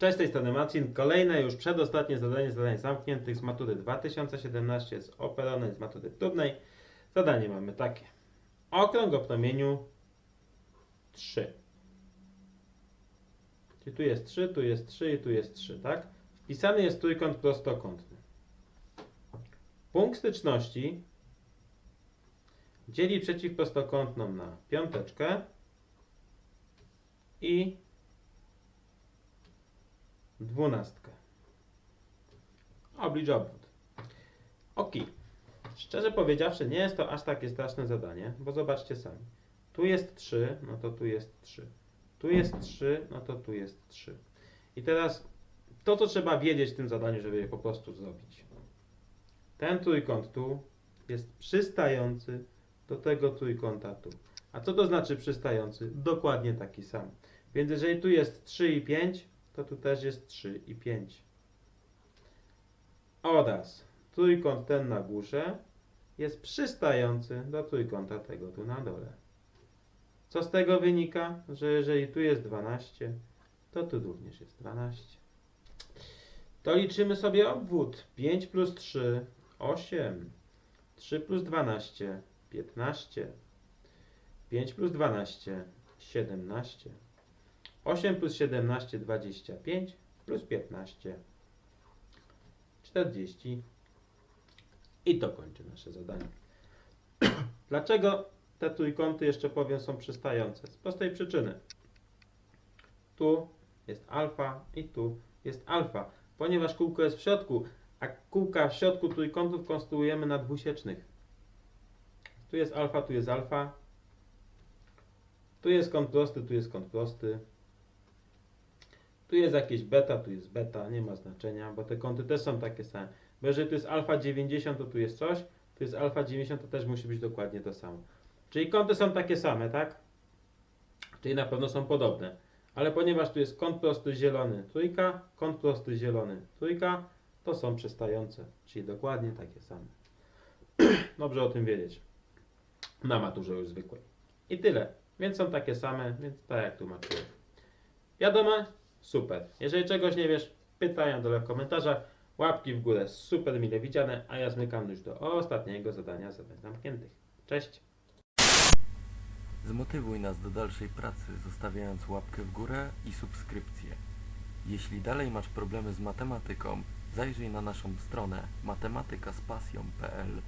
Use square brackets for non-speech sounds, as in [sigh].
Cześć, tej strony Marcin. Kolejne już przedostatnie zadanie zadań zamkniętych z matury 2017 z operonej z matury próbnej. Zadanie mamy takie. Okrąg o promieniu 3. Czyli tu jest 3, tu jest 3 i tu jest 3, tak? Wpisany jest trójkąt prostokątny. Punkt styczności dzieli przeciwprostokątną na piąteczkę i dwunastkę. Oblicz obwód. Ok. Szczerze powiedziawszy, nie jest to aż takie straszne zadanie, bo zobaczcie sami. Tu jest 3, no to tu jest 3. Tu jest 3, no to tu jest 3. I teraz to, co trzeba wiedzieć w tym zadaniu, żeby je po prostu zrobić. Ten trójkąt tu jest przystający do tego trójkąta tu. A co to znaczy przystający? Dokładnie taki sam. Więc jeżeli tu jest 3 i 5, to tu też jest 3 i 5. Oraz trójkąt ten na górze jest przystający do trójkąta tego tu na dole. Co z tego wynika? Że jeżeli tu jest 12, to tu również jest 12. To liczymy sobie obwód. 5 plus 3, 8. 3 plus 12, 15. 5 plus 12, 17. 8 plus 17, 25. Plus 15, 40. I to kończy nasze zadanie. [clears throat] Dlaczego te trójkąty, jeszcze powiem, są przystające? Z prostej przyczyny. Tu jest alfa i tu jest alfa. Ponieważ kółko jest w środku, a kółka w środku trójkątów konstruujemy na dwusiecznych. Tu jest alfa, tu jest alfa. Tu jest kąt prosty, tu jest kąt prosty. Tu jest jakieś beta, tu jest beta, nie ma znaczenia, bo te kąty też są takie same. Bo jeżeli tu jest alfa 90, to tu jest coś, tu jest alfa 90, to też musi być dokładnie to samo. Czyli kąty są takie same, tak? Czyli na pewno są podobne. Ale ponieważ tu jest kąt prosty zielony trójka, kąt prosty zielony trójka, to są przystające, czyli dokładnie takie same. [clears throat] Dobrze o tym wiedzieć. Na maturze już zwykłej. I tyle. Więc są takie same, więc tak jak tłumaczyłem. Wiadomo? Super. Jeżeli czegoś nie wiesz, pytania dole w komentarzach. Łapki w górę super mile widziane, a ja zmykam już do ostatniego zadania zadań zamkniętych. Cześć! Zmotywuj nas do dalszej pracy, zostawiając łapkę w górę i subskrypcję. Jeśli dalej masz problemy z matematyką, zajrzyj na naszą stronę matematykaspasją.pl